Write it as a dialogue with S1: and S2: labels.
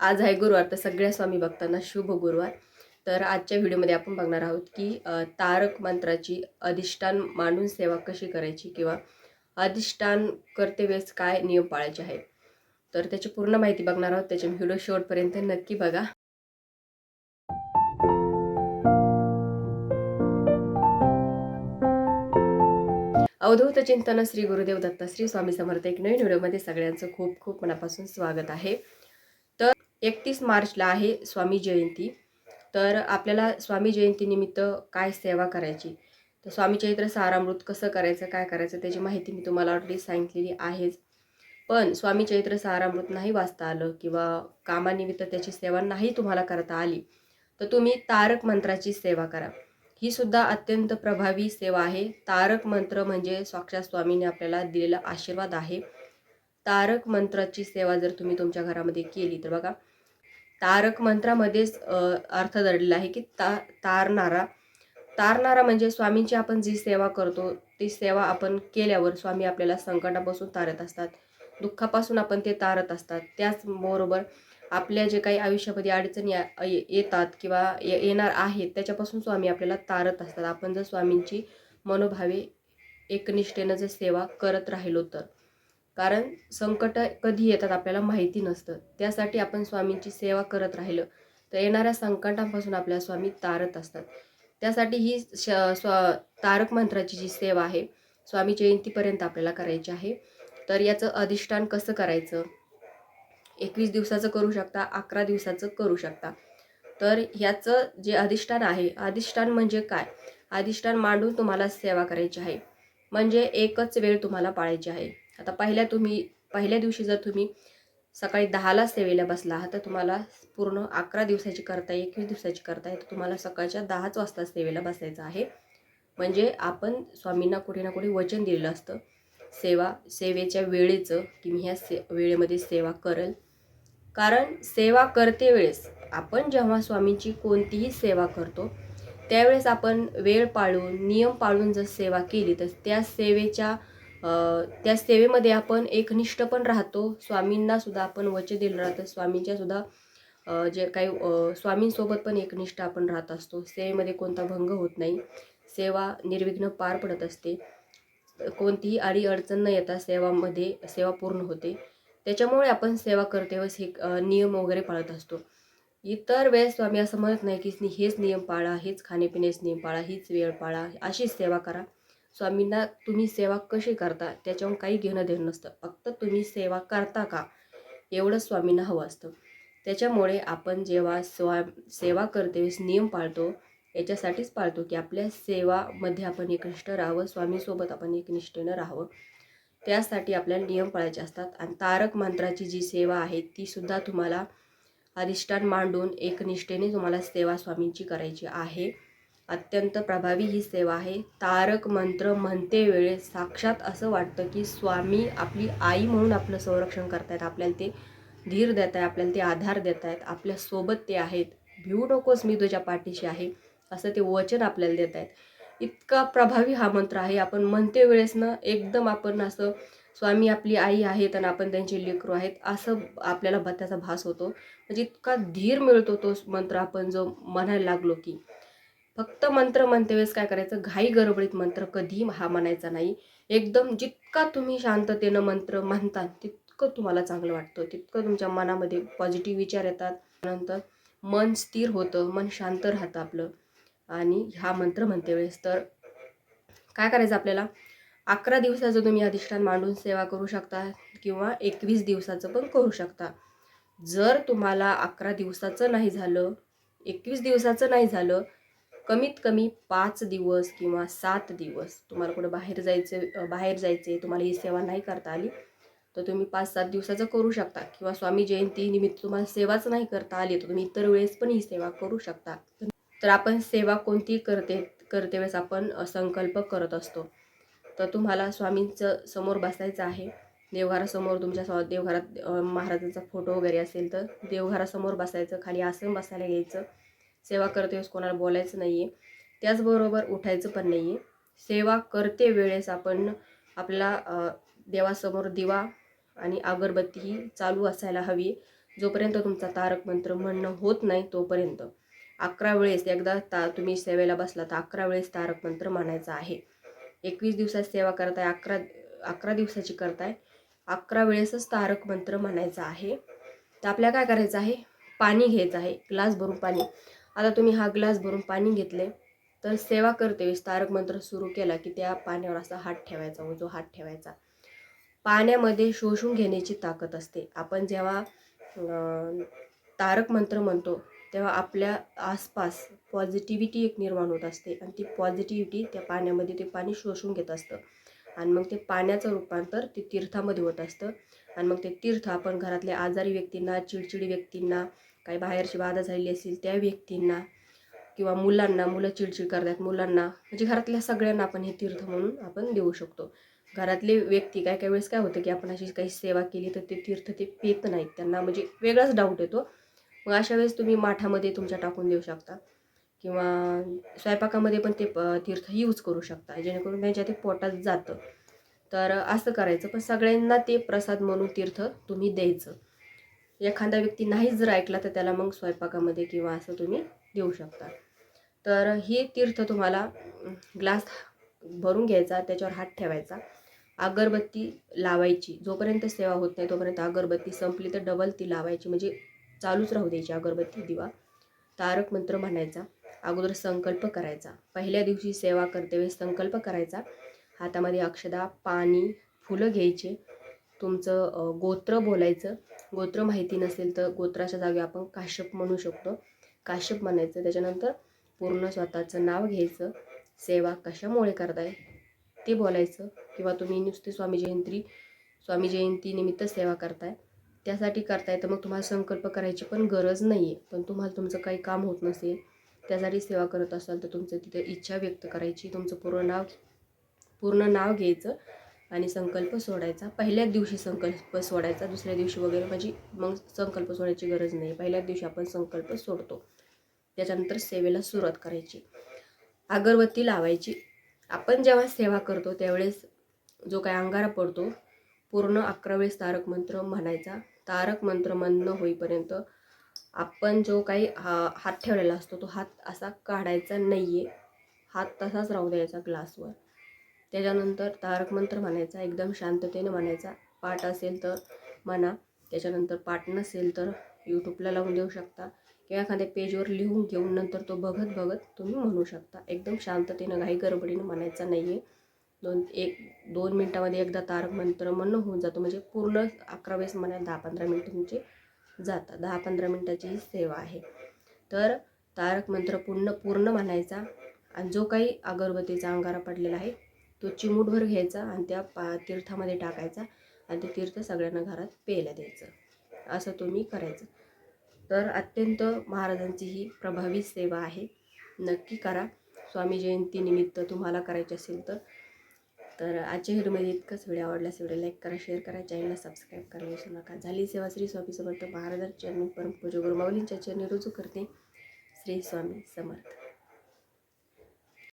S1: आज आहे गुरुवार तर सगळ्या स्वामी भक्तांना शुभ गुरुवार. तर आजच्या व्हिडिओमध्ये आपण बघणार आहोत की तारक मंत्राची अधिष्ठान मांडून सेवा कशी करायची किंवा अधिष्ठान करतेवेळेस काय नियम पाळायचे आहेत. तर त्याची पूर्ण माहिती बघणार आहोत. त्याचे व्हिडिओ शेवटपर्यंत नक्की बघा. अवधूत चिंतन श्री गुरुदेव दत्ता श्री स्वामी समर्थ एक नवीन व्हिडिओमध्ये सगळ्यांचं खूप खूप मनापासून स्वागत आहे. तर एकतीस मार्चला आहे स्वामी जयंती. तर आपल्याला स्वामी जयंतीनिमित्त काय सेवा करायची? तर स्वामी चैत्र सारामृत कसं करायचं काय करायचं त्याची माहिती मी तुम्हाला ऑलरेडी सांगितलेली आहेच. पण स्वामी चैत्र सारामृत नाही वाचता आलं किंवा कामानिमित्त त्याची सेवा नाही तुम्हाला करता आली तर तुम्ही तारक मंत्राची सेवा करा. ही सुद्धा अत्यंत प्रभावी सेवा आहे. तारक मंत्र म्हणजे साक्षात स्वामीने आपल्याला दिलेला आशीर्वाद आहे. तारक मंत्राची सेवा जर तुम्ही तुमच्या घरामध्ये केली तर बघा तारक मंत्रामध्येच अर्थ दडलेला आहे की ता तारणारा तारणारा म्हणजे स्वामींची आपण जी सेवा करतो ती सेवा आपण केल्यावर स्वामी आपल्याला संकटापासून तारत असतात. दुःखापासून आपण ते तारत असतात. त्याचबरोबर आपल्या जे काही आयुष्यामध्ये अडचणी ये- येतात किंवा ये- येणार आहेत त्याच्यापासून स्वामी आपल्याला तारत असतात. आपण जर स्वामींची मनोभावे एकनिष्ठेनं जर सेवा करत राहिलो तर. कारण संकट कधी येतात आपल्याला माहिती नसतं. त्यासाठी आपण स्वामींची सेवा करत राहिलं. तर येणाऱ्या संकटांपासून आपल्या स्वामी तारत असतात. त्यासाठी ही श स्व तारक मंत्राची जी सेवा आहे स्वामी जयंतीपर्यंत आपल्याला करायची आहे. तर याचं अधिष्ठान कसं करायचं? एकवीस दिवसाचं करू शकता अकरा दिवसाचं करू शकता. तर ह्याचं जे अधिष्ठान आहे अधिष्ठान म्हणजे काय? अधिष्ठान मांडून तुम्हाला सेवा करायची आहे. म्हणजे एकच वेळ तुम्हाला पाळायची आहे. आता पहिल्या तुम्ही पहिल्या दिवशी जर तुम्ही सकाळी दहाला सेवेला बसला आहात तर तुम्हाला पूर्ण अकरा दिवसाची करता एकवीस दिवसाची करता तर तुम्हाला सकाळच्या दहाच वाजता सेवेला बसायचं आहे. म्हणजे आपण स्वामींना कुठे ना कुठे वचन दिलेलं असतं. सेवा सेवेच्या वेळेचं की मी ह्या से वेळेमध्ये सेवा करेल. कारण सेवा करते वेळेस आपण जेव्हा स्वामींची कोणतीही सेवा करतो त्यावेळेस आपण वेळ पाळून नियम पाळून जर सेवा केली तर त्या सेवेच्या त्या सेवेमध्ये आपण एकनिष्ठ पण राहतो. स्वामींनासुद्धा आपण वचन दिलं राहतं स्वामींच्यासुद्धा जे काही स्वामींसोबत पण एकनिष्ठ आपण राहत असतो. सेवेमध्ये कोणता भंग होत नाही. सेवा निर्विघ्न पार पडत असते. कोणतीही आडी अडचण न येता सेवामध्ये सेवा पूर्ण होते. त्याच्यामुळे आपण सेवा करते व हे नियम वगैरे पाळत असतो. इतर वेळेस स्वामी असं म्हणत नाही की हेच नियम पाळा हेच खाण्यापिण्याचे नियम पाळा हीच वेळ पाळा अशीच सेवा करा. स्वामींना तुम्ही सेवा कशी करता त्याच्यावर काही घेणं देणं नसतं. फक्त तुम्ही सेवा करता का? एवढं स्वामींना हवं असतं. त्याच्यामुळे आपण जेव्हा स्वा सेवा करतेवेळेस नियम पाळतो याच्यासाठीच पाळतो की आपल्या सेवामध्ये आपण एकनिष्ठ राहावं स्वामीसोबत आपण एकनिष्ठेनं राहावं. त्यासाठी आपल्याला नियम पाळायचे असतात. आणि तारक मंत्राची जी सेवा आहे ती सुद्धा तुम्हाला अधिष्ठान मांडून एकनिष्ठेने तुम्हाला सेवा स्वामींची करायची आहे. अत्यंत प्रभावी ही सेवा आहे. तारक मंत्र म्हणते वेळेस साक्षात असं वाटतं की स्वामी आपली आई म्हणून आपलं संरक्षण करतायत. आपल्याला ते धीर देत आहे आपल्याला ते आधार देत आहेत आपल्यासोबत ते आहेत. भिवू नकोस मी तुझ्या पाठीशी आहे असं ते वचन आपल्याला देत आहेत इतका प्रभावी हा मंत्र आहे. आपण म्हणते वेळेस ना एकदम आपण असं स्वामी आपली आई आहेत आणि आपण त्यांचे लेकरू आहेत असं आपल्याला त्याचा भास होतो. म्हणजे इतका धीर मिळतो तो मंत्र आपण जो म्हणायला लागलो की. फक्त मंत्र म्हणते वेळेस काय करायचं? घाई गडबडीत मंत्र कधी हा म्हणायचा नाही. एकदम जितका तुम्ही शांततेनं मंत्र म्हणता तितकं तुम्हाला चांगलं वाटतं. तितकं तुमच्या मनामध्ये पॉझिटिव्ह विचार येतात. नंतर मन स्थिर होतं मन शांत राहतं आपलं. आणि हा मंत्र म्हणते वेळेस. तर काय करायचं आपल्याला? अकरा दिवसाचं तुम्ही अधिष्ठान मांडून सेवा करू शकता किंवा एकवीस दिवसाचं पण करू शकता. जर तुम्हाला अकरा दिवसाचं नाही झालं एकवीस दिवसाचं नाही झालं कमीत कमी पाच दिवस किंवा सात दिवस तुम्हाला कुठं बाहेर जायचं बाहेर जायचे तुम्हाला ही सेवा नाही करता आली तर तुम्ही पाच सात दिवसाचं करू शकता. किंवा स्वामी जयंती निमित्त तुम्हाला सेवाच नाही करता आली तर तुम्ही इतर वेळेस पण ही सेवा करू शकता. तर आपण सेवा कोणती करते करते वेळेस आपण संकल्प करत असतो. तर तुम्हाला स्वामींचं समोर बसायचं आहे. देवघरासमोर तुमच्या स्वा देवघरात महाराजांचा फोटो वगैरे असेल तर देवघरासमोर बसायचं खाली आसन बसायला घ्यायचं. सेवा करते वेळेस कोणाला बोलायचं नाही आहे त्याचबरोबर उठायचं पण नाही आहे सेवा करते वेळेस आपण आपला देवासमोर दिवा आणि अगरबत्ती ही चालू असायला हवी. जोपर्यंत तुमचा तारक मंत्र म्हणणं होत नाही तोपर्यंत. अकरा वेळेस एकदा ता तुम्ही सेवेला बसला तर अकरा वेळेस तारक मंत्र म्हणायचा आहे. एकवीस दिवसात सेवा करताय अकरा अकरा दिवसाची करताय अकरा वेळेसच तारक मंत्र म्हणायचा आहे. तर आपल्याला काय करायचं आहे? पाणी घ्यायचं आहे. ग्लास भरून पाणी. आता तुम्ही हा ग्लास भरून पाणी घेतले. तर सेवा करते वेळेस तारक मंत्र सुरू केला की त्या पाण्यावर असा हात ठेवायचा उजो जो हात ठेवायचा. पाण्यामध्ये शोषून घेण्याची ताकद असते. आपण जेव्हा तारक मंत्र म्हणतो तेव्हा आपल्या आसपास पॉझिटिव्हिटी एक निर्माण होत असते आणि ती पॉझिटिव्हिटी त्या पाण्यामध्ये ते पाणी शोषून घेत असतं. आणि मग ते पाण्याचं रूपांतर ते तीर्थामध्ये होत असतं. आणि मग ते तीर्थ आपण घरातल्या आजारी व्यक्तींना चिडचिडी व्यक्तींना काही बाहेरची बाधा झालेली असेल त्या व्यक्तींना किंवा मुलांना मुलं चिडचिड करतात मुलांना म्हणजे घरातल्या सगळ्यांना आपण हे तीर्थ म्हणून आपण देऊ शकतो. घरातले व्यक्ती काय काही वेळेस काय होतं की आपण अशी काही सेवा केली तर ते तीर्थ ते पित नाहीत. त्यांना म्हणजे वेगळाच डाऊट येतो. मग अशा वेळेस तुम्ही माठामध्ये तुमच्या टाकून देऊ शकता. किंवा स्वयंपाकामध्ये पण ते प- तीर्थ यूज करू शकता. जेणेकरून त्यांच्या ते पोटात जातं. तर असं करायचं. पण सगळ्यांना ते प्रसाद म्हणून तीर्थ तुम्ही द्यायचं. एखादा व्यक्ती नाही जर ऐकला तर त्याला मग स्वयंपाकामध्ये किंवा असं तुम्ही देऊ शकता. तर हे तीर्थ तुम्हाला ग्लास भरून घ्यायचा त्याच्यावर हात ठेवायचा. अगरबत्ती लावायची. जोपर्यंत सेवा होत नाही तोपर्यंत अगरबत्ती संपली तर डबल ती लावायची. म्हणजे चालूच राहू द्यायची अगरबत्ती दिवा. तारक मंत्र म्हणायचा. अगोदर संकल्प करायचा. पहिल्या दिवशी सेवा करते वेळेस संकल्प करायचा. हातामध्ये अक्षदा पाणी फुलं घ्यायचे. तुमचं गोत्र बोलायचं. गोत्र माहिती नसेल तर गोत्राच्या जागी आपण काश्यप म्हणू शकतो. काश्यप म्हणायचं त्याच्यानंतर पूर्ण स्वतःचं नाव घ्यायचं. सेवा कशामुळे करताय? ते बोलायचं. किंवा तुम्ही नुसते स्वामी जयंती स्वामी जयंतीनिमित्त सेवा करताय. त्यासाठी करताय तर मग तुम्हाला संकल्प करायची पण गरज नाही आहे पण तुम्हाला तुमचं काही काम होत नसेल त्यासाठी सेवा करत असाल तर तुमचं तिथे इच्छा व्यक्त करायची. तुमचं पूर्ण नाव पूर्ण नाव घ्यायचं. आणि संकल्प सोडायचा. पहिल्याच दिवशी संकल्प सोडायचा दुसऱ्या दिवशी वगैरे म्हणजे मग संकल्प सोडायची गरज नाही. पहिल्याच दिवशी आपण संकल्प सोडतो. त्याच्यानंतर सेवेला सुरुवात करायची. अगरबत्ती लावायची. आपण जेव्हा सेवा करतो त्यावेळेस जो काय अंगारा पडतो पूर्ण अकरा वेळेस तारक मंत्र म्हणायचा. तारक मंत्र म्हणणं होईपर्यंत आपण जो काही हा हात ठेवलेला असतो तो हात असा काढायचा नाही आहे हात तसाच राहू द्यायचा ग्लासवर. त्याच्यानंतर तारक मंत्र म्हणायचा एकदम शांततेने म्हणायचा. पाठ असेल तर म्हणा त्याच्यानंतर पाठ नसेल तर यूट्यूबला लावून देऊ शकता. किंवा एखाद्या पेजवर लिहून घेऊन नंतर तो बघत बघत तुम्ही म्हणू शकता. एकदम शांततेनं घाई गडबडीनं म्हणायचा नाही आहे दोन एक दोन मिनटामध्ये एकदा तारक मंत्र म्हणणं होऊन जातो. म्हणजे पूर्ण अकरा वेळेस म्हणायला दहा पंधरा मिनटं तुमचे जातात. दहा पंधरा मिनटाची ही सेवा आहे. तर तारक मंत्र पूर्ण पूर्ण म्हणायचा. आणि जो काही अगरबत्तीचा अंगारा पडलेला आहे तो चिमूटभर घ्यायचा आणि त्या पा तीर्थामध्ये टाकायचा आणि ते तीर्थ सगळ्यांना घरात प्यायला द्यायचं. असं तुम्ही करायचं. तर अत्यंत महाराजांची ही प्रभावी सेवा आहे. नक्की करा. स्वामी जयंतीनिमित्त तुम्हाला करायची असेल तर. तर आजच्या व्हिडिओमध्ये इतकंच. व्हिडिओ आवडल्यास व्हिडिओ लाईक करा शेअर करा चॅनलला सबस्क्राईब करा विसरू नका. झाली सेवा श्री स्वामी समर्थ महाराजांच्या चरणी परमपूज्य गुरुमाऊलींच्या चरणी. रुजू करते श्री स्वामी समर्थ.